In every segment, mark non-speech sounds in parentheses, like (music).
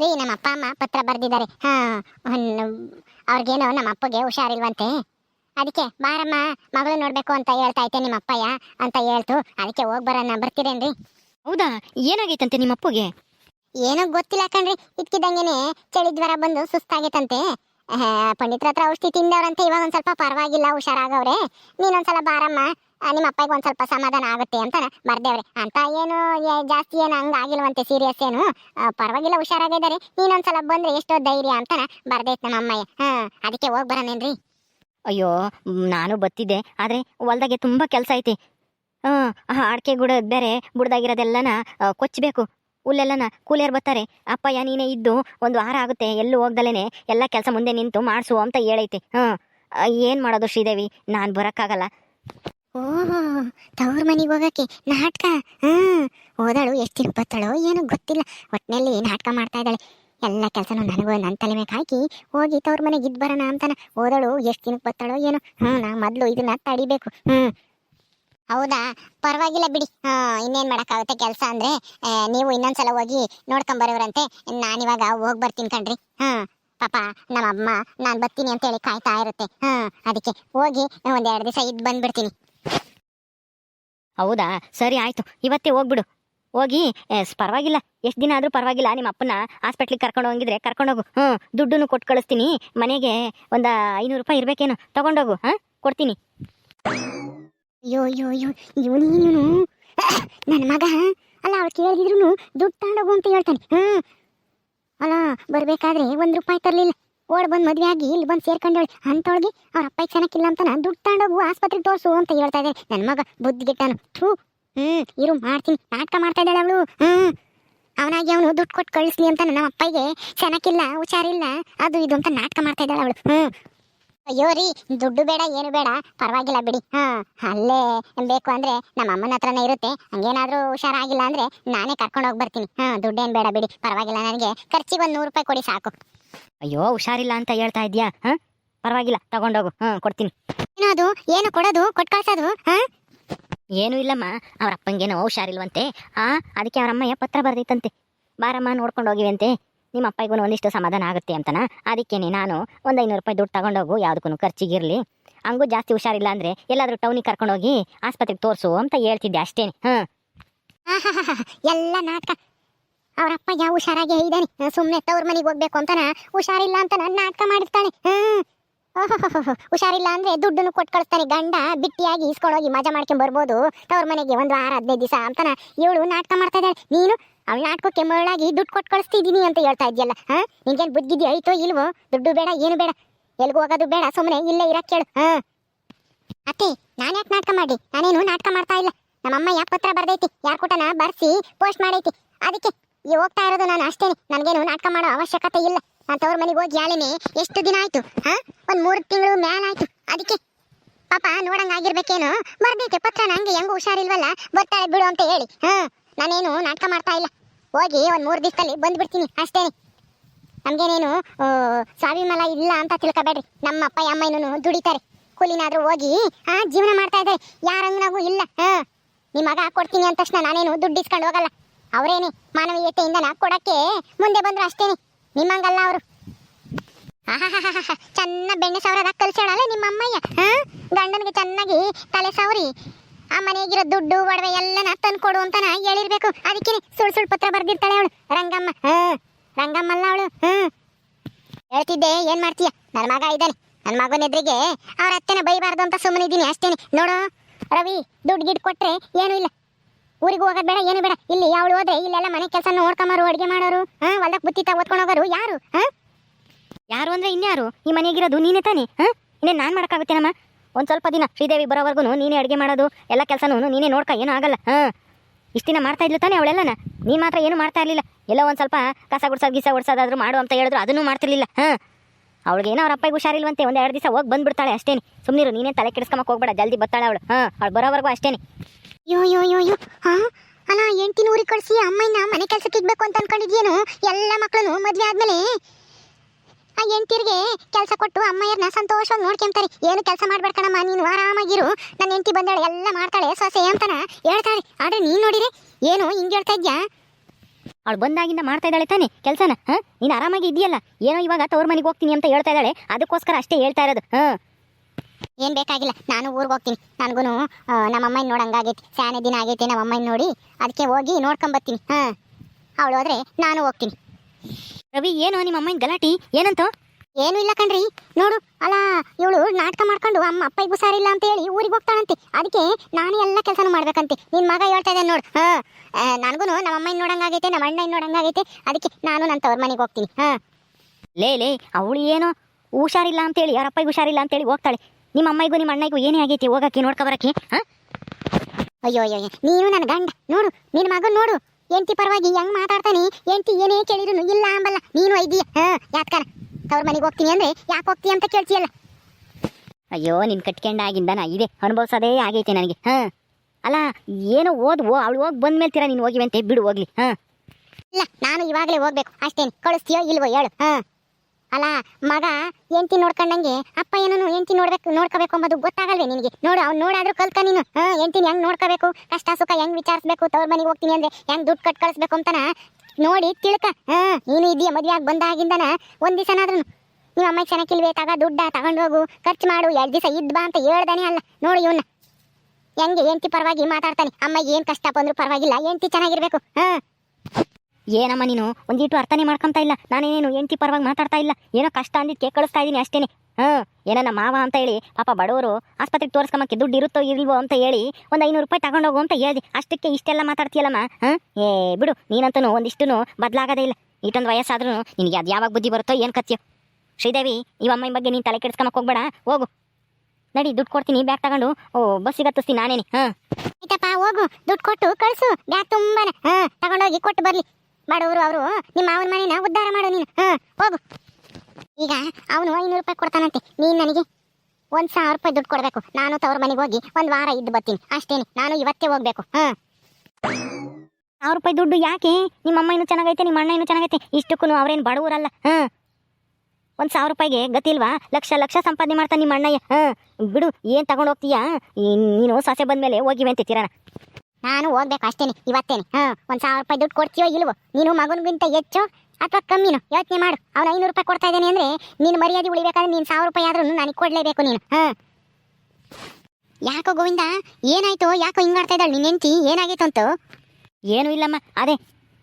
ರೀ ನಮ್ಮ ಅಪ್ಪ ಅಮ್ಮ ಪತ್ರ ಬರೆದಿದ್ದಾರೆ. ಹಾ ಅವ್ರಿಗೇನೋ ನಮ್ಮ ಅಪ್ಪಗೆ ಹುಷಾರಿಲ್ವಂತೆ. ಅದಕ್ಕೆ ಬಾರಮ್ಮ ಮಗಳು ನೋಡ್ಬೇಕು ಅಂತ ಹೇಳ್ತಾ ಐತೆ ನಿಮ್ಮ ಅಪ್ಪಯ್ಯ ಅಂತ ಹೇಳ್ತು. ಅದಕ್ಕೆ ಹೋಗ್ ಬರೋಣ ಬರ್ತೀರೇನ್ರಿ? ಹೌದಾ? ಏನಾಗೈತಂತೆ ನಿಮ್ಮ ಅಪ್ಪಗೆ? ಏನೋ ಗೊತ್ತಿಲ್ಲ ಕಣ್ರಿ ಇಟ್ಕಿದಂಗೆನೆ ಚಳಿ ಜ್ವರ ಬಂದು ಸುಸ್ತಾಗೈತಂತೆ. ಪಂಡಿತ್ರ ಹತ್ರ ಔಷಧಿ ತಿಂದವ್ರಂತೆ ಇವಾಗ ಒಂದ್ ಸ್ವಲ್ಪ ಪರವಾಗಿಲ್ಲ, ಹುಷಾರಾಗವ್ರೆ. ನೀನೊಂದ್ಸಲ ಬಾರಮ್ಮ. ನಿಮ್ಮ ಅಪ್ಪಗೆ ಒಂದ್ ಸ್ವಲ್ಪ ಸಮಾಧಾನ ಆಗುತ್ತೆ ಅಂತ ಬರ್ದೇವ್ರೆ. ಅಂತ ಏನು ಜಾಸ್ತಿ ಏನು ಹಂಗ ಸೀರಿಯಸ್ ಏನು? ಪರವಾಗಿಲ್ಲ ಹುಷಾರಾಗಿದ್ದಾರೆ ನೀನೊಂದ್ಸಲ ಬಂದ್ರೆ ಎಷ್ಟೋ ಧೈರ್ಯ ಅಂತ ಬರ್ದೈತ್ ನಮ್ಮ ಅಮ್ಮಯ್ಯ. ಹಾಂ, ಅದಕ್ಕೆ ಹೋಗ್ ಬರೋಣೇನ್ರಿ ಅಯ್ಯೋ ನಾನು ಬತ್ತಿದ್ದೆ. ಆದ್ರೆ ಹೊಲ್ದಾಗೆ ತುಂಬಾ ಕೆಲಸ ಐತಿ. ಹಾ ಅಡಿಕೆ ಗುಡ ಬೇರೆ ಬುಡ್ದಾಗಿರೋದೆಲ್ಲನ ಕೊಚ್ಚಬೇಕು ಹುಲ್ಲೆಲ್ಲನ ಕೂಲಿಯರ್ ಬರ್ತಾರೆ, ಅಪ್ಪಯ್ಯ, ನೀನೇ ಇದ್ದು ಒಂದು ವಾರ ಆಗುತ್ತೆ, ಎಲ್ಲೂ ಹೋಗ್ದಲೇ ಎಲ್ಲ ಕೆಲಸ ಮುಂದೆ ನಿಂತು ಮಾಡಿಸು ಅಂತ ಹೇಳೈತೆ. ಹ್ಞೂ ಏನು ಮಾಡೋದು ಶ್ರೀದೇವಿ? ನಾನು ಬರೋಕ್ಕಾಗಲ್ಲ. ಓಹೋ, ತವ್ರ ಮನೆಗೆ ಹೋಗಕ್ಕೆ ನಾಟಕ? ಹ್ಮ್. ಓದಾಳು ಎಷ್ಟು ದಿನ ಬತ್ತಾಳೋ ಏನೋ ಗೊತ್ತಿಲ್ಲ. ಒಟ್ಟಿನಲ್ಲಿ ನಾಟಕ ಮಾಡ್ತಾ ಇದ್ದಾಳೆ. ಎಲ್ಲ ಕೆಲಸನೂ ನನಗೂ ನನ್ನ ತಲೆ ಮೇಲೆ ಹಾಕಿ ಹೋಗಿ ತವ್ರ ಮನೆಗೆ ಇದ್ದು ಬರೋಣ ಅಂತಾನೆ. ಓದಾಳು ಎಷ್ಟು ದಿನಕ್ಕೆ ಬತ್ತಾಳೋ ಏನೋ. ಹ್ಞೂ ನಾ ಮೊದಲು ಇದನ್ನ ತಡಿಬೇಕು. ಹ್ಮ್. ಹೌದಾ? ಪರವಾಗಿಲ್ಲ ಬಿಡಿ. ಇನ್ನೇನ್ ಮಾಡಕ್ಕಾಗುತ್ತೆ ಕೆಲಸ ಅಂದ್ರೆ ನೀವು ಇನ್ನೊಂದ್ಸಲ ಹೋಗಿ ನೋಡ್ಕೊಂಡ್ ಬರೋರಂತೆ ನಾನಿವಾಗ ಹೋಗಿ ಬರ್ತೀನಿ ಕಣ್ರಿ. ಹಾಂ, ಪಾಪ ನಮ್ಮ ಅಮ್ಮ ನಾನ್ ಬರ್ತೀನಿ ಅಂತ ಹೇಳಿ ಕಾಯ್ತಾ ಇರುತ್ತೆ. ಹಾಂ, ಅದಕ್ಕೆ ಹೋಗಿ ಒಂದೆರಡು ದಿವಸ ಇದ್ ಬಂದ್ಬಿಡ್ತೀನಿ. ಹೌದಾ? ಸರಿ ಆಯ್ತು. ಇವತ್ತೇ ಹೋಗ್ಬಿಡು. ಹೋಗಿ ಪರವಾಗಿಲ್ಲ. ಎಷ್ಟು ದಿನ ಆದ್ರೂ ಪರವಾಗಿಲ್ಲ. ನಿಮ್ಮ ಅಪ್ಪನ ಹಾಸ್ಪಿಟ್ಲಿಗೆ ಕರ್ಕೊಂಡು ಹೋಗಿದ್ರೆ ಕರ್ಕೊಂಡೋಗು. ಹ್ಞೂ, ದುಡ್ಡನ್ನು ಕೊಟ್ಟು ಕಳಿಸ್ತೀನಿ. ಮನೆಗೆ ಒಂದ ಐನೂರು ರೂಪಾಯಿ ಇರ್ಬೇಕೇನು? ತಗೊಂಡೋಗು, ಹಾಂ? ಕೊಡ್ತೀನಿ. ಅಯ್ಯೋ ಅಯ್ಯೋ ಅಯ್ಯೋ ಇವನು ನೀನು? ನನ್ನ ಮಗ ಅಲ್ಲ, ಅವ್ಳು ಕೇಳಿದ್ರು ದುಡ್ಡು ತಗೊಂಡೋಗು ಅಂತ ಹೇಳ್ತಾನೆ. ಹ್ಮ್ ಅಲ್ಲ, ಬರಬೇಕಾದ್ರೆ ಒಂದ್ ರೂಪಾಯಿ ತರ್ಲಿಲ್ಲ. ಓಡ್ ಬಂದು ಮದ್ವೆ ಆಗಿ ಇಲ್ಲಿ ಬಂದು ಸೇರ್ಕೊಂಡವಳು. ಅಂತವಳಿಗೆ ಅವ್ರ ಅಪ್ಪ ಚೆನ್ನಾಗಿಲ್ಲ ಅಂತ ದುಡ್ಡು ತಗೊಂಡೋಗು, ಆಸ್ಪತ್ರೆಗೆ ತೋರ್ಸು ಅಂತ ಹೇಳ್ತಾ ಇದ್ದಾರೆ ನನ್ನ ಮಗ ಬುದ್ಧಿಗೆಟ್ಟಾನು. ಥೂ, ಹ್ಮ್, ಇರು, ಮಾಡ್ತೀನಿ. ನಾಟಕ ಮಾಡ್ತಾ ಇದ್ದಾಳೆ ಅವಳು. ಹ್ಮ್. ಅವನಾಗಿ ಅವನು ದುಡ್ಡು ಕೊಟ್ಟು ಕಳಿಸ್ಲಿ ಅಂತ ನಮ್ಮ ಅಪ್ಪಗೆ ಚೆನ್ನಾಗಿಲ್ಲ, ಹುಷಾರಿಲ್ಲ. ಅದು ಇದು ಅಂತ ನಾಟಕ ಮಾಡ್ತಾ ಇದ್ದಾಳೆ ಅವಳು. ಹ್ಮ್. ಅಯ್ಯೋ ರೀ ದುಡ್ಡು ಬೇಡ ಏನು ಬೇಡ ಪರವಾಗಿಲ್ಲ ಬಿಡಿ. ಹಾ ಅಲ್ಲೇ ಬೇಕು ಅಂದ್ರೆ ನಮ್ಮ ಅಮ್ಮನ ಹತ್ರನೇ ಇರುತ್ತೆ. ಹಂಗೇನಾದ್ರೂ ಹುಷಾರಾಗಿಲ್ಲ ಅಂದ್ರೆ ನಾನೇ ಕರ್ಕೊಂಡು ಹೋಗಿ ಬರ್ತೀನಿ. ಹಾ ದುಡ್ಡೇನು ಬೇಡ ಬಿಡಿ ಪರವಾಗಿಲ್ಲ ನನಗೆ. ಖರ್ಚಿಗೆ ಒಂದು ನೂರು ರೂಪಾಯಿ ಕೊಡಿ ಸಾಕು. ಅಯ್ಯೋ ಹುಷಾರಿಲ್ಲ ಅಂತ ಹೇಳ್ತಾ ಇದ್ಯಾ? ಹಾ ಪರವಾಗಿಲ್ಲ ತಗೊಂಡೋಗು ಹ್ಞೂ ಕೊಡ್ತೀನಿ. ಏನು ಅದು ಏನು ಕೊಡೋದು? ಕೊಟ್ಟು ಕಳ್ಸೋದು? ಹಾ? ಏನು ಇಲ್ಲಮ್ಮ ಅವ್ರ ಅಪ್ಪಂಗೇನೋ ಹುಷಾರಿಲ್ವಂತೆ. ಆ ಅದಕ್ಕೆ ಅವ್ರ ಯಾ ಪತ್ರ ಬರ್ದಿತ್ತಂತೆ. ಬಾರಮ್ಮ ನೋಡ್ಕೊಂಡು ಹೋಗಿವಂತೆ ನಿಮ್ಮ ಅಪ್ಪಗೂ ಒಂದಿಷ್ಟು ಸಮಾಧಾನ ಆಗುತ್ತೆ ಅಂತನ? ಅದಕ್ಕೇನೆ ನಾನು ಒಂದು ಐನೂರು ರೂಪಾಯಿ ದುಡ್ಡು ತಗೊಂಡೋಗು ಯಾವುದಕ್ಕೂ ಖರ್ಚಿಗಿರಲಿ. ಹಂಗೂ ಜಾಸ್ತಿ ಹುಷಾರಿಲ್ಲ ಅಂದರೆ ಎಲ್ಲಾದರೂ ಟೌನಿಗೆ ಕರ್ಕೊಂಡೋಗಿ ಆಸ್ಪತ್ರೆಗೆ ತೋರಿಸು ಅಂತ ಹೇಳ್ತಿದ್ದೆ ಅಷ್ಟೇನೆ. ಹಾಂ ಎಲ್ಲ ನಾಟಕ. ಅವರಪ್ಪ ಯಾವ ಹುಷಾರಾಗಿ ಇದ್ದಾನೆ ಸುಮ್ಮನೆ ತವ್ರ ಮನೆಗೆ ಹೋಗ್ಬೇಕು ಅಂತನ? ಹುಷಾರಿಲ್ಲ ಅಂತ ನಾನು ನಾಟಕ ಮಾಡಿರ್ತಾನೆ ಓಹೋಹೋಹೋ, ಹುಷಾರಿಲ್ಲ ಅಂದ್ರೆ ದುಡ್ಡನ್ನು ಕೊಟ್ಟು ಕಳಿಸ್ತಾನೆ ಗಂಡ, ಬಿಟ್ಟಿಯಾಗಿ ಇಸ್ಕೊಂಡೋಗಿ ಮಜಾ ಮಾಡ್ಕೊಂಡ್ ಬರ್ಬೋದು. ತವ್ರ ಮನೆಗೆ ಒಂದು ವಾರ ಹದಿನೈದು ದಿವಸ ಅಂತಾನ. ಇವಳು ನಾಟಕ ಮಾಡ್ತಾ ಇದ್ದಾಳೆ. ನೀನು? ಅವ್ಳು ನಾಟಕಕ್ಕೆ ಮರಳಾಗಿ ದುಡ್ಡು ಕೊಟ್ಟು ಕಳಿಸ್ತಿದ್ದೀನಿ ಅಂತ ಹೇಳ್ತಾ ಇದೆಯಲ್ಲ ಹಾ? ನಿನ್ಗೇನು ಐತೋ ಇಲ್ವೋ? ದುಡ್ಡು ಬೇಡ, ಏನು ಬೇಡ. ಎಲ್ಗೂ ಹೋಗೋದು ಬೇಡ ಸುಮ್ಮನೆ ಇಲ್ಲೇ ಇರಕ್ಕೆ ಕೇಳು, ಹಾಂ? ಅತ್ತೆ, ನಾನು ಯಾಕೆ ನಾಟಕ ಮಾಡಿ ನಾನೇನು ನಾಟಕ ಮಾಡ್ತಾ ಇಲ್ಲ. ನಮ್ಮಮ್ಮ ಯಾಕೆ ಪತ್ರ ಬರ್ದೈತಿ? ಯಾರ ಕೂಟನ ಬರ್ಸಿ ಪೋಸ್ಟ್ ಮಾಡೈತಿ? ಅದಕ್ಕೆ ಈ ಹೋಗ್ತಾ ಇರೋದು ನಾನು ಅಷ್ಟೇನೆ. ನನಗೇನು ನಾಟಕ ಮಾಡೋ ಅವಶ್ಯಕತೆ ಇಲ್ಲ. ತವ್ರ ಮನೆಗೆ ಹೋಗಿ ಯಾಳೆನೆ ಎಷ್ಟು ದಿನ ಆಯ್ತು? ಹಾ? ಒಂದ್ ಮೂರು ತಿಂಗಳು ಮ್ಯಾಲ ಆಯ್ತು. ಅದಕ್ಕೆ. ಪಾಪ, ನೋಡಂಗ ಆಗಿರ್ಬೇಕೇನು? ಬರ್ದೈತೆ ಪತ್ರ ನಂಗೆ ಹೆಂಗೂ ಹುಷಾರಿಲ್ವಲ್ಲ? ಬರ್ತಾಳೆ ಬಿಡು ಅಂತ ಹೇಳಿ. ಹಾ? ನಾನೇನು ನಾಟಕ ಮಾಡ್ತಾ ಇಲ್ಲ. ಹೋಗಿ ಒಂದ್ ಮೂರು ದಿವಸದಲ್ಲಿ ಬಂದ್ಬಿಡ್ತೀನಿ ಅಷ್ಟೇನೆ. ನಮ್ಗೇನೇನು ಸ್ವಾಭಿಮಾನ ಇಲ್ಲ ಅಂತ ತಿಳ್ಕೊಬೇಡ್ರಿ. ನಮ್ಮ ಅಪ್ಪ ಅಮ್ಮನೂ ದುಡಿತಾರೆ. ಕೂಲಿನಾದ್ರೂ ಹೋಗಿ, ಹಾ, ಜೀವನ ಮಾಡ್ತಾ ಇದ್ದಾರೆ. ಯಾರಂಗನಾಗೂ ಇಲ್ಲ. ಹಾ? ನಿಮ್ಮ ಮಗ ಕೊಡ್ತೀನಿ ಅಂದ ತಕ್ಷಣ ನಾನೇನು ದುಡ್ಡು ಇಸ್ಕೊಂಡು ಹೋಗಲ್ಲ. ಅವರೇನೆ ನಾ ಕೊಡಕ್ಕೆ ಮುಂದೆ ಬಂದ್ರು ಅಷ್ಟೇನೆ. ನಿಮ್ಮಂಗಲ್ಲ ಅವರು. ಚೆನ್ನ ಬೆಣ್ಣೆ ಸಾವಿರದ ಕಲ್ಸೋಳಲ್ಲ ನಿಮ್ಮ ಅಮ್ಮಯ್ಯ? ಗಂಡನಿಗೆ ಚೆನ್ನಾಗಿ ತಲೆ ಸಾವ್ರಿ. ಆ ಮನೆಗಿರೋ ದುಡ್ಡು, ಒಡವೆ ಎಲ್ಲನ ತಂದ್ಕೊಡು ಅಂತಾನ ಹೇಳಿರ್ಬೇಕು. ಅದಕ್ಕೆ ಸುಳ್ ಸುಳ್ ಪತ್ರ ಬರ್ದಿರ್ತಾಳೆ ಅವಳು. ರಂಗಮ್ಮ ರಂಗಮ್ಮಲ್ಲ ಅವಳು ಹ್ಮ್ ಹೇಳ್ತಿದ್ದೆ, ಏನ್ ಮಾಡ್ತೀಯ? ನನ್ನ ಮಗ ಇದ್ದಾನೆ. ನನ್ನ ಮಗನ ಎದುರಿಗೆ ಅವ್ರ ಅತ್ತೆನ ಬೈಬಾರ್ದು ಅಂತ ಸುಮ್ಮನಿದ್ದೀನಿ ಅಷ್ಟೇನೆ. ನೋಡು, ರವಿ, ದುಡ್ಡು ಗಿಡ್ ಕೊಟ್ರೆ ಏನೂ ಇಲ್ಲ. ಊರಿಗೆ ಹೋಗೋದು ಬೇಡ, ಏನು ಬೇಡ. ಇಲ್ಲಿ ಅವಳು ಹೋದ್ರೆ ಇಲ್ಲೆಲ್ಲ ಮನೆ ಕೆಲಸ ನೋಡ್ಕೊಂಬಾರು, ಅಡುಗೆ ಮಾಡೋರು, ಹಾ ಹೊಲಕ್ಕೆ ಬುತ್ತಿ ಓದ್ಕೊಂಡು ಹೋಗೋರು. ಯಾರು? ಹಾ? ಯಾರು ಅಂದ್ರೆ ಇನ್ಯಾರು? ಈ ಮನೆಗಿರೋದು ನೀನೇ ತಾನೇ? ಹಾಂ? ಇನ್ನೇ ನಾನು ಮಾಡೋಕ್ಕಾಗುತ್ತೇನಮ್ಮ? ಒಂದು ಸ್ವಲ್ಪ ದಿನ ಶ್ರೀದೇವಿ ಬರೋವರೆಗೂ ನೀನೇ ಅಡುಗೆ ಮಾಡೋದು, ಎಲ್ಲ ಕೆಲಸನೂ ನೀನೇ ನೋಡ್ಕೊ, ಏನೂ ಆಗಲ್ಲ. ಹಾಂ? ಇಷ್ಟು ದಿನ ಮಾಡ್ತಾ ಇದ್ಲು ತಾನೆ ಅವಳೆಲ್ಲನ? ನೀನು ಮಾತ್ರ ಏನು ಮಾಡ್ತಾ ಇರಲಿಲ್ಲ. ಎಲ್ಲ ಒಂದು ಸ್ವಲ್ಪ ಕಸ ಗುಡ್ಸೋದು, ಗಿಸ ಗುಡ್ಸೋದಾದ್ರೂ ಮಾಡು ಅಂತ ಹೇಳಿದ್ರು, ಅದನ್ನು ಮಾಡ್ತಿರ್ಲಿಲ್ಲ. ಹಾಂ? ಏನೋ ಅವ್ರ ಅಪ್ಪಗೆ ಹುಷಾರಿಲ್ವಂತೆ, ಒಂದು ಎರಡು ದಿವಸ ಹೋಗಿ ಬಂದ್ಬಿಡ್ತಾಳೆ ಅಷ್ಟೇನೆ. ಸುಮ್ಮನಿರು ನೀನೇ ತಲೆ ಕೆಡಿಸ್ಕೊಂಬಕ್ಕೆ ಹೋಗ್ಬೇಡ, ಜಲ್ದಿ ಬತ್ತಾಳೆ ಅವಳು. ಹಾಂ, ಅವಳು ಬರೋವರೆಗೂ ಅಷ್ಟೇನೆ. ಯೋ ಯೋ ಯೋ ಯೋ ಹಾ ಅಲ್ಲ ಹೆಂಡ್ತಿನ ಊರಿಗೆ ಕಳಿಸಿ ಅಮ್ಮನ ಮನೆ ಕೆಲಸಕ್ಕೆ ಇಡ್ಬೇಕು ಅಂತ ಅನ್ಕೊಂಡಿದ್ಯೇನು? ಎಲ್ಲ ಮಕ್ಕಳನ್ನು ಮದುವೆ ಆದ್ಮೇಲೆ? ಆ ಎಂಟಿರಿಗೆ ಕೆಲಸ ಕೊಟ್ಟು ಅಮ್ಮಯ್ಯರನ್ನ ಸಂತೋಷವಾಗಿ ನೋಡ್ಕೊಂತಾರೆ. ಏನು ಕೆಲಸ ಮಾಡ್ಬೇಡ ನೀನು ಆರಾಮಾಗಿರು. ನನ್ನ ಹೆಂಡ್ತಿ ಬಂದಾಳೆ, ಎಲ್ಲ ಮಾಡ್ತಾಳೆ, ಸೊಸೆ ಅಂತಾನ ಹೇಳ್ತಾಳೆ ಆದ್ರೆ ನೀನು ನೋಡಿರಿ ಏನು ಹಿಂಗೆ ಹೇಳ್ತಾ ಇದ್ಯಾ? ಅವಳು ಬಂದಾಗಿಂದ ಮಾಡ್ತಾ ಇದ್ದಾಳೆ ತಾನೆ ಕೆಲಸನ, ಹಾ? ನೀನು ಆರಾಮಾಗಿ ಇದೆಯಲ್ಲ? ಏನೋ ಇವಾಗ ತವ್ರ ಮನೆಗೆ ಹೋಗ್ತೀನಿ ಅಂತ ಹೇಳ್ತಾ ಇದ್ದಾಳೆ, ಅದಕ್ಕೋಸ್ಕರ ಅಷ್ಟೇ ಹೇಳ್ತಾ ಇರೋದು, ಹಾ? ಏನ್ ಬೇಕಾಗಿಲ್ಲ ನಾನು ಊರಿಗೆ ಹೋಗ್ತೀನಿ. ನನಗೂ ನಮ್ಮ ಅಮ್ಮನ ನೋಡಂಗಾಗೈತಿ ಸ್ಯಾನೆ ದಿನ ಆಗೈತೆ ನಮ್ಮ ಅಮ್ಮನ ನೋಡಿ. ಅದಕ್ಕೆ ಹೋಗಿ ನೋಡ್ಕೊಂಬರ್ತೀನಿ ಹಾ. ಅವಳು ಹೋದ್ರೆ ನಾನು ಹೋಗ್ತೀನಿ. ರವಿ ಏನು ನಿಮ್ಮ ಅಮ್ಮನ ಗಲಾಟಿ? ಏನಂತ? ಏನು ಇಲ್ಲ ಕಣ್ರಿ. ನೋಡು ಅಲ್ಲ ಇವಳು ನಾಟಕ ಮಾಡ್ಕೊಂಡು ಅಮ್ಮ ಅಪ್ಪಯ್ಯ ಹುಷಾರಿಲ್ಲ ಅಂತ ಹೇಳಿ ಊರಿಗೆ ಹೋಗ್ತಾಳಂತೆ. ಅದಕ್ಕೆ ನಾನು ಎಲ್ಲ ಕೆಲಸನೂ ಮಾಡ್ಬೇಕಂತೆ. ನಿನ್ನ ಮಗ ಹೇಳ್ತಾ ಇದ್ದಾನೆ ನೋಡು. ಹಾ. ನನಗೂ ನಮ್ಮ ಅಮ್ಮನ ನೋಡಂಗಾಗೈತೆ ನಮ್ಮ ಅಣ್ಣನ ನೋಡಂಗಾಗೈತೆ ಅದಕ್ಕೆ ನಾನು ನನ್ನ ತವ್ರ ಮನೆಗೆ ಹೋಗ್ತೀನಿ. ಹಾ. ಲೇ ಲೇ ಅವಳು ಏನೋ ಹುಷಾರಿಲ್ಲ ಅಂತೇಳಿ ಯಾರ ಅಪ್ಪಗೆ ಹುಷಾರಿಲ್ಲ ಅಂತೇಳಿ ಹೋಗ್ತಾಳೆ. ನಿಮ್ಮ ಅಮ್ಮಗೂ ನಿಮ್ಮ ಅಣ್ಣಗೂ ಏನೇ ಆಗೈತಿ ಹೋಗಕ್ಕೆ, ನೋಡ್ಕೊ ಬರಕ್ಕೆ ಅಯ್ಯೋ ಅಯ್ಯೋ ನೀನು ನನ್ನ ಗಂಡ, ನೋಡು, ನಿನ್ನ ಮಗನ್ ನೋಡು. ಎಂತಿ ಪರವಾಗಿ ಹೆಂಗ್ ಮಾತಾಡ್ತಾನೆ ಎಂತಿ ಏನೇ ಕೇಳಿದ್ರು ಇಲ್ಲ ಅಂಬಲ್ಲ. ನೀನು ಐದಿಯ ಹಾ, ಯಾತ್ಕಾರ. ತವ್ರ ಮನೆಗೆ ಹೋಗ್ತೀನಿ ಅಂದ್ರೆ ಯಾಕೆ ಹೋಗ್ತೀಯ ಅಂತ ಕೇಳ್ತೀಯಲ್ಲ. ಅಯ್ಯೋ, ನಿನ್ ಕಟ್ಕೊಂಡಾಗಿಂದ ನಾ ಇದೆ, ಅನುಭವಿಸೋದೇ ಆಗೈತೆ ನನಗೆ, ಹಾ? ಅಲ್ಲ, ಏನೋ ಓದ್ವೋ ಅವಳು ಹೋಗಿ ಬಂದ್ಮೇಲೆ ತೀರಾ ನೀನು ಹೋಗಿವಂತೆ ಬಿಡು, ಹೋಗ್ಲಿ, ಹಾ? ಇಲ್ಲ, ನಾನು ಇವಾಗಲೇ ಹೋಗ್ಬೇಕು. ಅಷ್ಟೇನು. ಕಳಿಸ್ತೀಯೋ ಇಲ್ವೋ ಹೇಳು, ಹಾ? ಅಲ್ಲ, ಮಗ ಎಂಟಿ ನೋಡ್ಕೊಂಡಂಗೆ ಅಪ್ಪ ಏನೋ ಹೆಂಡ್ತಿ ನೋಡ್ಬೇಕು, ನೋಡ್ಕೋಬೇಕು ಅಂಬೋದು ಗೊತ್ತಾಗಲ್ವೇ ನಿನಗೆ? ನೋಡು, ಅವ್ನು ನೋಡಾದ್ರೂ ಕಲ್ತ ನೀನು. ಹಾಂ, ಹೆಂಡ್ತಿನ ಹೆಂಗೆ ನೋಡ್ಕೋಬೇಕು? ಕಷ್ಟ ಸುಖ ಹೆಂಗೆ ವಿಚಾರಿಸ್ಬೇಕು? ತವ್ರ ಮನೆಗೆ ಹೋಗ್ತೀನಿ ಅಂದ್ರೆ ಹೆಂಗೆ ದುಡ್ಡು ಕಟ್ ಕಳಿಸ್ಬೇಕು ಅಂತನ? ನೋಡಿ, ತಿಳ್ಕ. ಹಾಂ, ನೀನು ಇದೆಯಾ ಮದುವೆ ಆಗಿ ಬಂದಾಗಿಂದನ ಒಂದ್ ದಿವಸನಾದ್ರೂ. ನೀವು ಅಮ್ಮ ಚೆನ್ನಾಗಿಲ್ವೇ ತಗ, ದುಡ್ಡ ತಗೊಂಡು ಹೋಗು, ಖರ್ಚು ಮಾಡು, ಎರಡು ದಿವಸ ಇದ್ದ ಬಾ ಅಂತ ಹೇಳ್ದಾನೆ ಅಲ್ಲ. ನೋಡಿ ಇವನ್ನ ಹೆಂಗೆ ಹೆಂಡ್ತಿ ಪರವಾಗಿ ಮಾತಾಡ್ತಾನೆ. ಅಮ್ಮ ಏನು ಕಷ್ಟ ಬಂದರೂ ಪರವಾಗಿಲ್ಲ, ಹೆಂಡ್ತಿ ಚೆನ್ನಾಗಿರ್ಬೇಕು. ಹಾ. ಏನಮ್ಮ ನೀನು? ಒಂದಿಟ್ಟು ಅರ್ಥನೇ ಮಾಡ್ಕೊಂತ ಇಲ್ಲ. ನಾನೇನೇನು ಎಂಟಿ ಪರವಾಗಿ ಮಾತಾಡ್ತಾ ಇಲ್ಲ? ಏನೋ ಕಷ್ಟ ಅಂದಿದ್ದು ಕೇಕ್ ಕಳಿಸ್ತಾ ಇದ್ದೀನಿ ಅಷ್ಟೇನೆ. ಹಾಂ ಏನೋ ಮಾವ ಅಂತ ಹೇಳಿ, ಪಾಪ ಬಡವರು ಆಸ್ಪತ್ರೆಗೆ ತೋರಿಸ್ಕೊಂಬಕ್ಕೆ ದುಡ್ಡು ಇರುತ್ತೋ ಇಲ್ವೋ ಅಂತ ಹೇಳಿ ಒಂದು ಐನೂರು ರೂಪಾಯಿ ತಗೊಂಡೋಗು ಅಂತ ಹೇಳಿದೆ. ಅಷ್ಟಕ್ಕೆ ಇಷ್ಟೆಲ್ಲ ಮಾತಾಡ್ತೀಯಲ್ಲಮ್ಮ? ಹಾಂ? ಏ, ಬಿಡು. ನೀನಂತೂ ಒಂದಿಷ್ಟು ಬದಲಾಗದೇ ಇಲ್ಲ. ಇಷ್ಟೊಂದು ವಯಸ್ಸಾದ್ರೂ ನಿನಗೆ ಅದು ಯಾವಾಗ ಬುದ್ಧಿ ಬರುತ್ತೋ ಏನು ಕತ್ಯೋ ಶ್ರೀದೇವಿ, ಈ ಅಮ್ಮನ ಬಗ್ಗೆ ನೀನು ತಲೆ ಕೆಡಿಸ್ಕೊಂಬಕ್ಕೆ ಹೋಗ್ಬೇಡ. ಹೋಗು. ನಡಿ, ದುಡ್ಡು ಕೊಡ್ತೀನಿ, ಬ್ಯಾಗ್ ತಗೊಂಡು. ಓ ಬಸ್ಸಿಗೆ ಹತ್ತಿಸ್ತೀನಿ ನಾನೇನೆ. ಹಾಂ. ಆಯ್ತಪ್ಪ ಹೋಗು. ದುಡ್ಡು ಕೊಟ್ಟು ಕಳ್ಸು. ಬ್ಯಾಗ್ ತುಂಬಾನೇ. ಹಾಂ, ತಗೊಂಡೋಗಿ ಕೊಟ್ಟು ಬರ್ಲಿ. ಬಡವರು ಅವರು. ನಿಮ್ಮ ಅವನ ಮನೇನ ಉದ್ಧಾರ ಮಾಡು ನೀನು. ಹಾ, ಹೋಗು. ಈಗ ಅವನು ಐನೂರು ರೂಪಾಯಿ ಕೊಡ್ತಾನಂತೆ. ನೀನು ನನಗೆ ಒಂದ್ ಸಾವಿರ ರೂಪಾಯಿ ದುಡ್ಡು ಕೊಡಬೇಕು. ನಾನು ತವ್ರ ಮನೆಗೆ ಹೋಗಿ ಒಂದು ವಾರ ಇದ್ದು ಬರ್ತೀನಿ. ಅಷ್ಟೇನೆ. ನಾನು ಇವತ್ತೇ ಹೋಗ್ಬೇಕು. ಹಾ. ಸಾವಿರ ರೂಪಾಯಿ ದುಡ್ಡು ಯಾಕೆ? ನಿಮ್ಮ ಅಮ್ಮ ಇನ್ನೂ ಚೆನ್ನಾಗೈತೆ, ನಿಮ್ಮ ಅಣ್ಣ ಇನ್ನೂ ಚೆನ್ನಾಗೈತೆ. ಇಷ್ಟಕ್ಕೂ ಅವ್ರೇನು ಬಡವರಲ್ಲ. ಹಾಂ. ಒಂದು ಸಾವಿರ ರೂಪಾಯಿಗೆ ಗತಿಲ್ವಾ? ಲಕ್ಷ ಲಕ್ಷ ಸಂಪಾದನೆ ಮಾಡ್ತಾನೆ ನಿಮ್ಮ ಅಣ್ಣಯ್ಯ. ಹಾಂ. ಬಿಡು, ಏನು ತಗೊಂಡು ಹೋಗ್ತೀಯಾ? ನೀನು ಸೊಸೆ ಬಂದಮೇಲೆ ಹೋಗಿವೆ ಅಂತ ನಾನು ಹೋಗ್ಬೇಕು ಅಷ್ಟೇನೆ, ಇವತ್ತೇನೆ. ಹಾ, ಒಂದು ಸಾವಿರ ರೂಪಾಯಿ ದುಡ್ಡು ಕೊಡ್ತೀಯೋ ಇಲ್ವೋ? ನೀನು ಮಗನಿಗಿಂತ ಹೆಚ್ಚು ಅಥವಾ ಕಮ್ಮಿನೋ ಯೋಚನೆ ಮಾಡು. ಅವ್ನು ಐನೂರು ರೂಪಾಯಿ ಕೊಡ್ತಾ ಇದ್ದಾನೆ ಅಂದ್ರೆ ನೀನು ಮರ್ಯಾದೆ ಉಳಿಬೇಕಾದ್ರೆ ನೀನು ಸಾವಿರ ರೂಪಾಯಿ ಆದ್ರೂ ನನಗೆ ಕೊಡಲೇಬೇಕು ನೀನು. ಹಾ. ಯಾಕೋ ಗೋವಿಂದ, ಏನಾಯ್ತು? ಯಾಕೋ ಹಿಂಗಾಡ್ತಾ ಇದ್ದಾಳೆ ನಿನ್ನ ಹೆಂಡತಿ? ಏನಾಗಿತ್ತು? ಅಂತ ಏನೂ ಇಲ್ಲಮ್ಮ. ಅದೇ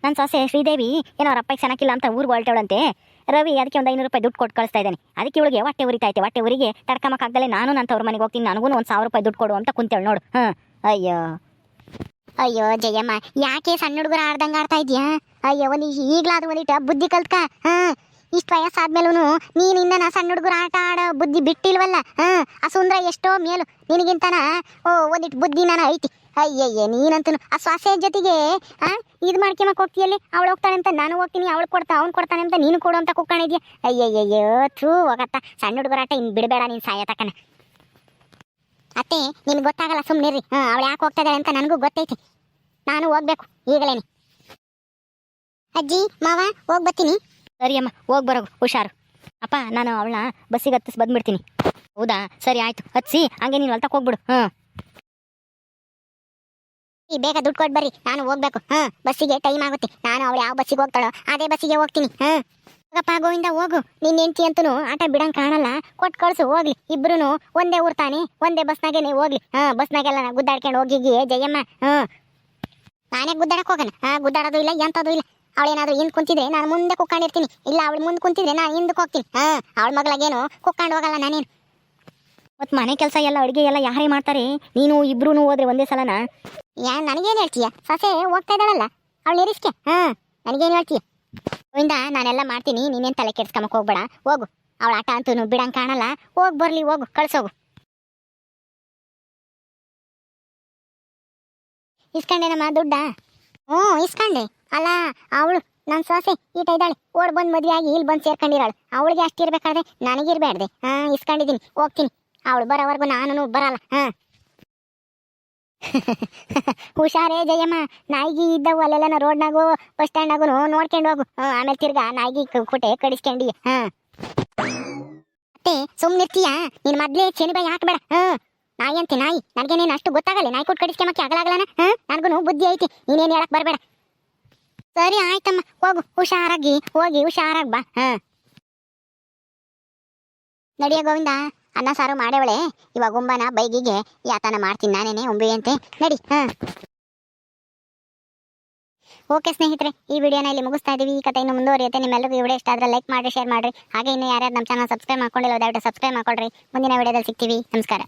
ನನ್ನ ಸೊಸೆ ಶ್ರೀದೇವಿ ಏನೋ ಅವ್ರ ಅಪ್ಪಗೆ ಚೆನ್ನಾಗಿಲ್ಲ ಅಂತ ಊರಿಗೆ ಹೊರಟವಳಂತೆ. ರವಿ ಅದಕ್ಕೆ ಒಂದು ಐನೂರು ರೂಪಾಯಿ ದುಡ್ಡು ಕೊಟ್ಟು ಕಳಿಸ್ತಾ ಇದ್ದಾನೆ. ಅದಕ್ಕೆ ಇವಳಿಗೆ ಹೊಟ್ಟೆ ಉರಿತೈತೆ ಹೊಟ್ಟೆ ಉರಿಗೆ ತಡ್ಕಮಕ್ಕಾಗ್ದಲೆ ನಾನು ನನ್ನ ತವ್ರ ಮನೆಗೆ ಹೋಗ್ತೀನಿ. ನನಗೂ ಒಂದು ಸಾವಿರ ರೂಪಾಯಿ ದುಡ್ಡು ಕೊಡು ಅಂತ ಕುಂತೇಳು ನೋಡು. ಹಾಂ. ಅಯ್ಯೋ. ಅಯ್ಯೋ, ಜಯಮ್ಮ, ಯಾಕೆ ಸಣ್ಣ ಹುಡುಗರ ಆಡ್ದಂಗ ಆಡ್ತಾ ಇದೀಯಾ ಅಯ್ಯೋ, ಒಂದು ಈಗ್ಲಾದ್ ಒಂದಿಟ್ಟು ಬುದ್ಧಿ ಕಲ್ತ್ಕ, ಹಾ? ಇಷ್ಟು ವಯಸ್ಸಾದ್ಮೇಲೂ ನೀನು ಇಂದನ ಸಣ್ಣ ಹುಡುಗರ ಆಟ ಆಡೋ ಬುದ್ಧಿ ಬಿಟ್ಟಿಲ್ವಲ್ಲ, ಹಾ? ಆ ಸುಂದ್ರ ಎಷ್ಟೋ ಮೇಲು ನಿನಗಿಂತನ, ಓ ಒಂದಿಟ್ಟು ಬುದ್ಧಿ ನಾನು ಐತಿ. ಅಯ್ಯಯ್ಯ ನೀನಂತೂ ಆ ಸ್ವಾಸೆ ಜೊತೆಗೆ, ಆ? ಇದು ಮಾಡ್ಕೊಂಬಕ್ ಹೋಗ್ತೀಯಲ್ಲಿ? ಅವಳು ಹೋಗ್ತಾಳೆ ಅಂತ ನಾನು ಹೋಗ್ತೀನಿ, ಅವಳು ಕೊಡ್ತಾ, ಅವ್ನು ಕೊಡ್ತಾನೆ ಅಂತ ನೀನು ಕೊಡು ಅಂತ ಕುಕ್ಕೊಂಡಿದ್ಯಾ ಅಯ್ಯಯ್ಯಯ್ಯೋ, ಥೂ, ಹೋಗತ್ತ. ಸಣ್ಣ ಹುಡುಗರ ಆಟ ಇನ್ನು ಬಿಡಬೇಡ ನೀನು ಸಾಯತಕ್ಕನ ಅತ್ತೆ ನಿನ್ಗೆ ಗೊತ್ತಾಗಲ್ಲ ಸುಮ್ಮನಿರಿ ಹಾಂ ಅವಳು ಯಾಕೆ ಹೋಗ್ತಾ ಅಂತ ನನಗೂ ಗೊತ್ತೈತಿ. ನಾನು ಹೋಗ್ಬೇಕು ಈಗಲೇನೆ. ಅಜ್ಜಿ ಮಾವ ಹೋಗಿ ಬರ್ತೀನಿ. ಸರಿ ಅಮ್ಮ ಹೋಗಿ ಬರೋಗು ಹುಷಾರು. ಅಪ್ಪ ನಾನು ಅವಳನ್ನ ಬಸ್ಸಿಗೆ ಹತ್ತಿಸಿ ಬಂದ್ಬಿಡ್ತೀನಿ. ಹೌದಾ? ಸರಿ ಆಯ್ತು. ಹತ್ಸಿ ಹಾಗೆ ನೀನು ಹೊಲ್ತಕ್ಕೆ ಹೋಗ್ಬಿಡು. ಹಾಂ. ಈ ಬೇಗ ದುಡ್ಡು ಕೊಟ್ಟು ಬರ್ರಿ. ನಾನು ಹೋಗ್ಬೇಕು. ಹಾ ಬಸ್ಸಿಗೆ ಟೈಮ್ ಆಗುತ್ತೆ. ನಾನು ಅವಳು ಯಾವ ಬಸ್ಸಿಗೆ ಹೋಗ್ತಾಳೋ ಅದೇ ಬಸ್ಸಿಗೆ ಹೋಗ್ತೀನಿ. ಹಾ. ಹೋಗಪ್ಪ ಗೋವಿಂದ ಹೋಗು. ನಿನ್ನ ಹೆಂಡತಿ ಅಂತೂ ಆಟ ಬಿಡಂಗ್ ಕಾಣಲ್ಲ. ಕೊಟ್ ಕಳ್ಸು, ಹೋಗ್ಲಿ. ಇಬ್ರು ಒಂದೇ ಊರ್ ತಾನೆ ಒಂದೇ ಬಸ್ನಾಗೇನೆ ಹೋಗ್ಲಿ. ಹಾ, ಬಸ್ನಾಗೆಲ್ಲ ಗುದ್ದಾಡ್ಕೊಂಡು ಹೋಗಿ ಜಯಮ್ಮ. ಹಾ. ನಾನೇ ಗುದ್ದಾಡಕ್ ಹೋಗಣ ಹಾ, ಗುದ್ದಾಡೋದು ಇಲ್ಲ, ಎಂತದು ಇಲ್ಲ. ಅವಳೇನಾದ್ರೂ ಹಿಂದ್ ಕುಂತಿದ್ರೆ ನಾನು ಮುಂದೆ ಕುಕ್ಕೊಂಡಿರ್ತೀನಿ ಇಲ್ಲ, ಅವಳು ಮುಂದೆ ಕುಂತಿದ್ರೆ ನಾನು ಹಿಂದಕ್ಕೆ ಹೋಗ್ತೀನಿ. ಹಾ, ಅವಳ ಮಗಳಾಗೇನು ಕುಕ್ಕೊಂಡು ಹೋಗಲ್ಲ ನಾನೇನು. ಮತ್ತು ಮನೆ ಕೆಲಸ ಎಲ್ಲ, ಅಡುಗೆ ಎಲ್ಲ ಯಾರೇ ಮಾಡ್ತಾರೆ? ನೀನು ಇಬ್ರು ಹೋದ್ರೆ ಒಂದೇ ಸಲನ? ಯಾ, ನನಗೇನು ಹೇಳ್ತೀಯ? ಸೊಸೆ ಹೋಗ್ತಾ ಇದ್ದಾಳಲ್ಲ. ಅವಳು ಇರಿಸ್ಕೆ ಹಾ, ನನಗೇನು ಹೇಳ್ತೀಯ? ಗೋವಿಂದ ನಾನೆಲ್ಲ ಮಾಡ್ತೀನಿ, ನೀನೇನು ತಲೆ ಕೆಡ್ಸ್ಕೊಂಬಕ್ ಹೋಗ್ಬೇಡ. ಹೋಗು. ಅವಳ ಆಟ ಅಂತೂ ಬಿಡಂಗ್ ಕಾಣಲ್ಲ. ಹೋಗ್, ಬರ್ಲಿ, ಹೋಗು. ಕಳ್ಸೋಗು. ಇಸ್ಕೊಂಡೇನಮ್ಮ ದುಡ್ಡ? ಹ್ಞೂ, ಇಸ್ಕೊಂಡೆ. ಅಲ್ಲ, ಅವಳು ನನ್ನ ಸೊಸೆ, ಈಟ ಇದ್ದಾಳೆ. ಓಡ್ ಬಂದು ಮದುವೆ ಆಗಿ ಇಲ್ಲಿ ಬಂದು ಸೇರ್ಕೊಂಡಿರಾಳು. ಅವಳಿಗೆ ಅಷ್ಟಿರ್ಬೇಕಾದ್ರೆ ನನಗಿರ್ಬೇಡ್ದೆ ಹಾ, ಇಸ್ಕೊಂಡಿದ್ದೀನಿ. ಹೋಗ್ತೀನಿ. ಅವಳು ಬರೋವರೆಗೂ ನಾನು ಬರಲ್ಲ. ಹಾ. (laughs) ಹುಷಾರೇ ಜಯಮ್ಮ. ನಾಯಿಗಿ ಇದ್ದವು ಅಲ್ಲೆಲ್ಲ ರೋಡ್ನಾಗು, ಬಸ್ ಸ್ಟ್ಯಾಂಡ್ ಸ್ಟ್ಯಾಂಡ್ನಾಗು ನೋಡ್ಕೊಂಡು ಹೋಗು. ಆಮೇಲೆ ತಿರ್ಗಾ ನಾಯಿಗಿ ಕುಟೆ ಕಡಿಸ್ಕೊಂಡಿ. ಹಾ ಮತ್ತೆ ಸುಮ್ನಿರ್ತೀಯ ನಿನ್ ಮೊದ್ಲೇ ಚೆನಿಬೈ ಹಾಕ್ಬೇಡ. ಹ್ಮ್. ನಾಯಿ ಅಂತೆ ನಾಯಿ. ನನಗೇನೇನು ಅಷ್ಟು ಗೊತ್ತಾಗಲ್ಲ. ನಾಯಿ ಕೊಟ್ಟು ಕಡಿಸ್ಕೊಂಬಕ್ಕೆ ಆಗಲಾಗಲನ ಹಾ ನನಗೂ ಬುದ್ಧಿ ಐತಿ. ನೀನೇನು ಹೇಳಕ್ ಬರಬೇಡ. ಸರಿ ಆಯ್ತಮ್ಮ, ಹೋಗು. ಹುಷಾರಾಗಿ ಹೋಗಿ, ಹುಷಾರಾಗಿ ಬಾ. ಹಾ ನಡಿಯ ಗೋವಿಂದ. ಅನ್ನ ಸಾರು ಮಾಡೇವಳೆ. ಇವಾಗ ಉಂಬನ ಬೈಗಿಗೆ ಯಾತನ ಮಾಡ್ತೀನಿ ನಾನೇನೆ, ಉಂಬಿ ಅಂತೆ. ನಡಿ, ಹಾ. ಓಕೆ ಸ್ನೇಹಿತರೆ, ಈ ವಿಡಿಯೋನ ಇಲ್ಲಿ ಮುಗಿಸ್ತಾ ಇದೀವಿ. ಈ ಕಥೆ ಇನ್ನು ಮುಂದುವರಿಯುತ್ತೆ. ನಿಮ್ಮೆಲ್ಲರಿಗೂ ಈ ವಿಡಿಯೋ ಇಷ್ಟ ಆದ್ರೆ ಲೈಕ್ ಮಾಡಿ ಶೇರ್ ಮಾಡ್ರಿ. ಹಾಗೆ ಇನ್ನು ಯಾರ್ಯಾರು ನಮ್ಮ ಚಾನಲ್ ಸಬ್ಸ್ಕ್ರೈಬ್ ಮಾಡ್ಕೊಂಡಿಲ್ಲ ದಯವಿಟ್ಟು ಸಬ್ಸ್ಕ್ರೈಬ್ ಮಾಡ್ಕೊಳ್ರಿ. ಮುಂದಿನ ವಿಡಿಯೋದಲ್ಲಿ ಸಿಗ್ತೀವಿ. ನಮಸ್ಕಾರ.